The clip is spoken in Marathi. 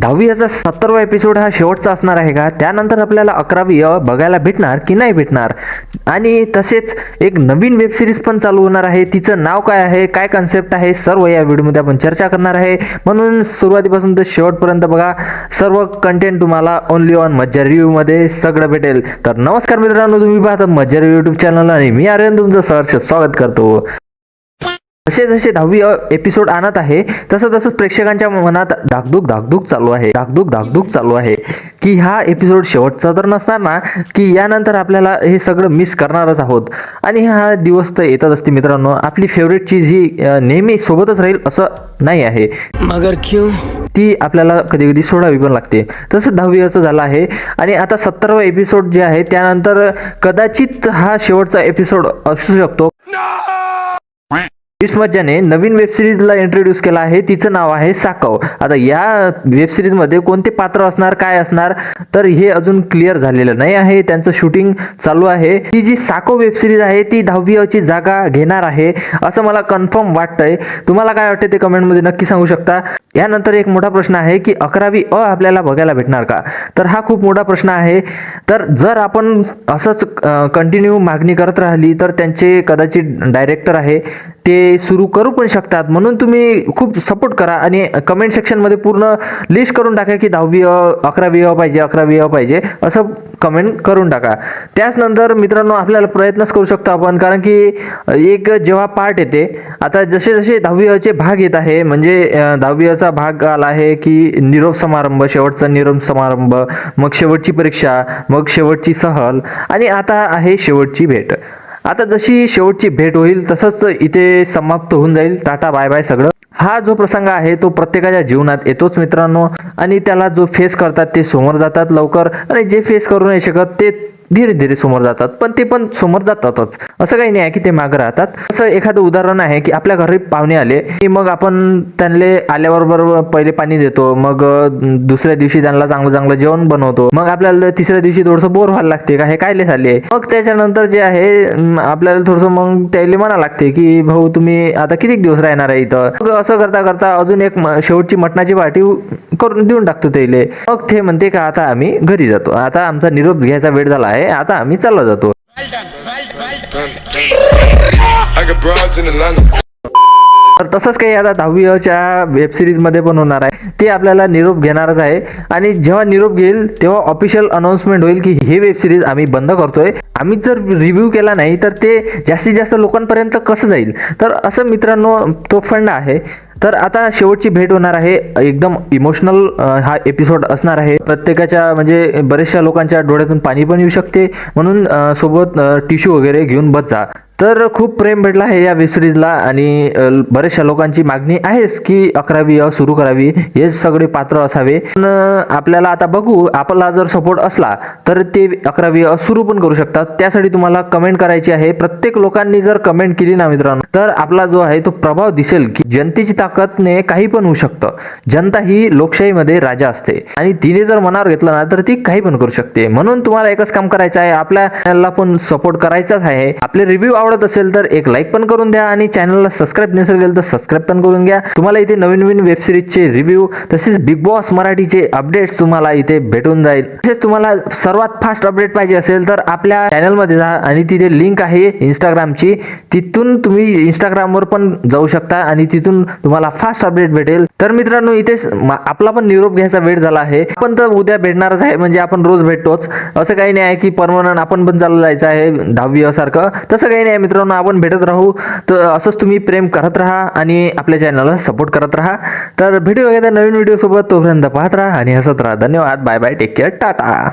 दहावी याचा सत्तरवा एपिसोड हा शेवटचा असणार आहे का? त्यानंतर आपल्याला अकरावी बघायला भेटणार की नाही भेटणार? आणि तसेच एक नवीन वेबसिरीज पण चालू होणार आहे. तिचं नाव काय आहे? काय कन्सेप्ट आहे? सर्व या व्हिडिओमध्ये आपण चर्चा करणार आहे. म्हणून सुरुवातीपासून तर शेवटपर्यंत बघा. सर्व कंटेंट तुम्हाला ओनली ऑन मज्जा रिव्ह्यूमध्ये सगळं भेटेल. तर नमस्कार मित्रांनो तुम्ही पाहता मज्जा रिव्ह्यू यूट्यूब चॅनल आणि मी आर्यन तुमचं सहर्ष स्वागत करतो. जसे जसे दहावी एपिसोड आणत आहे तसं तसं प्रेक्षकांच्या मनात धाकधूक धाकधूक चालू आहे धाकधूक धाकधूक चालू आहे. की हा एपिसोड शेवटचा तर नसणार ना की यानंतर आपल्याला हे सगळं मिस करणारच आहोत. आणि हा दिवस तर येतच असते मित्रांनो. आपली फेवरेट चीज ही नेहमी सोबतच राहील असं नाही आहे. मगर क्यों? ती आपल्याला कधी कधी सोडावी पण लागते. तसं दहावीचं झालं आहे. आणि आता सत्तरवा एपिसोड जे आहे त्यानंतर कदाचित हा शेवटचा एपिसोड असू शकतो. इट्स मज्जाने नवीन वेब सिरीजला इंट्रोड्यूस केला आहे. तिचं नाव आहे साकव. आता या वेब सिरीजमध्ये कोणते पात्र असणार काय असणार तर हे अजून क्लिअर झालेलं नाही आहे. त्यांचं शूटिंग चालू आहे. ही जी साको वेब सिरीज आहे ती दहावी जागा घेणार आहे असं मला कन्फर्म वाटतंय. तुम्हाला काय वाटतं ते कमेंटमध्ये नक्की सांगू शकता. यानंतर एक मोठा प्रश्न आहे की अकरावी अ आपल्याला बघायला भेटणार का? तर हा खूप मोठा प्रश्न आहे. तर जर आपण असंच कंटिन्यू मागणी करत राहिली तर त्यांचे कदाचित डायरेक्टर आहे. ते सुरू करू पण शकतात. म्हणून तुम्ही खूप सपोर्ट करा आणि कमेंट सेक्शनमध्ये पूर्ण लिस्ट करून टाका की दहावी अकरावी अ पाहिजे अकरावी अ पाहिजे असं कमेंट करून टाका. त्याचनंतर मित्रांनो आपल्याला प्रयत्नच करू शकतो आपण कारण की एक जेव्हा पार्ट येते आता जसे जसे दहावी अचे भाग येत आहे म्हणजे दहावीचा दहावी अचा भाग आला आहे की निरोप समारंभ शेवटचा निरोप समारंभ मग शेवटची परीक्षा मग शेवटची सहल आणि आता आहे शेवटची भेट. आता जशी शेवटची भेट होईल तसंच इथे समाप्त होऊन जाईल. टाटा बाय बाय सगळं. हा जो प्रसंग आहे तो प्रत्येकाच्या जीवनात येतोच मित्रांनो. आणि त्याला जो फेस करतात ते समोर जातात लवकर. आणि जे फेस करू नाही शकत ते धीरे धीरे समोर जातात. पण ते पण समोर जातातच. असं काही नाही आहे की ते मागं राहतात. असं एखादं उदाहरण आहे की आपल्या घरी पाहुणे आले की मग आपण त्यांना आल्यावर बरोबर पहिले पाणी देतो मग दुसऱ्या दिवशी त्यांना चांगलं चांगलं जेवण बनवतो मग आपल्याला तिसऱ्या दिवशी थोडंसं बोर व्हायला लागते का? हे कायले झाले? मग त्याच्यानंतर जे आहे आपल्याला थोडंसं मग त्याला म्हणा लागते की भाऊ तुम्ही आता किती दिवस राहणार आहे इथं? मग असं करता करता अजून एक शेवटची मटणाची पार्टी करून देऊन टाकतो त्याले. मग ते म्हणते का आता आम्ही घरी जातो. आता आमचा निरोप घ्यायचा वेळ झाला आहे. आता आम्ही चालला जातो. I got broads in Atlanta. तर तसंच काही आता दहावीच्या वेब सिरीजमध्ये पण होणार आहे. ते आपल्याला निरोप घेणारच आहे. आणि जेव्हा निरोप घेईल तेव्हा ऑफिशियल अनाऊन्समेंट होईल की हे वेब सिरीज आम्ही बंद करतोय. आम्ही जर रिव्ह्यू केला नाही तर ते जास्तीत जास्त लोकांपर्यंत कसं जाईल? तर असं मित्रांनो तो फंड आहे. तर आता शेवटची भेट होणार आहे. एकदम इमोशनल हा एपिसोड असणार आहे. प्रत्येकाच्या म्हणजे बऱ्याचशा लोकांच्या डोळ्यातून पाणी पण येऊ शकते. म्हणून सोबत टिश्यू वगैरे घेऊन बस जा. तर खूप प्रेम भेटला आहे या वेबसिरीजला आणि बऱ्याचशा लोकांची मागणी आहेच की अकरावी अ सुरू करावी हे सगळे पात्र असावे. पण आपल्याला आता बघू आपला जर सपोर्ट असला तर ते अकरावी अ सुरू पण करू शकतात. त्यासाठी तुम्हाला कमेंट करायची आहे. प्रत्येक लोकांनी जर कमेंट केली ना मित्रांनो तर आपला जो आहे तो प्रभाव दिसेल की जनतेची ताकदने काही पण होऊ शकतं. जनता ही लोकशाहीमध्ये राजा असते. आणि तिने जर मनावर घेतलं ना तर ती काही पण करू शकते. म्हणून तुम्हाला एकच काम करायचं आहे. आपल्याला पण सपोर्ट करायचाच आहे. आपले रिव्ह्यू आवडत असेल तर एक लाईक पण करून द्या आणि चॅनलला सबस्क्राईब नसेल गेलं तर सबस्क्राईब पण करून घ्या. तुम्हाला इथे नवीन नवीन वेब सिरीजचे रिव्ह्यू तसेच बिग बॉस मराठीचे अपडेट्स तुम्हाला इथे भेटून जाईल. तसेच तुम्हाला सर्वात फास्ट अपडेट पाहिजे असेल तर आपल्या चॅनलमध्ये जा आणि तिथे लिंक आहे इंस्टाग्रामची तिथून तुम्ही इंस्टाग्रामवर पण जाऊ शकता आणि तिथून तुम्हाला फास्ट अपडेट भेटेल. तर मित्रांनो इथे आपला पण निरोप घ्यायचा वेळ झाला आहे. आपण तर उद्या भेटणारच आहे म्हणजे आपण रोज भेटतोच. असं काही नाही आहे की परमनंट आपण पण चाललं जायचं आहे दहावी सारखं. तसं काही नाही मित्रांनो आपण भेटत राहू. तर असंच तुम्ही प्रेम करत राहा आणि आपल्या चॅनलला सपोर्ट करत राहा. तर भेटू वगैरे नवीन व्हिडिओसोबत तोपर्यंत पाहत राहा आणि हसत राहा. धन्यवाद. Bye bye take care tata.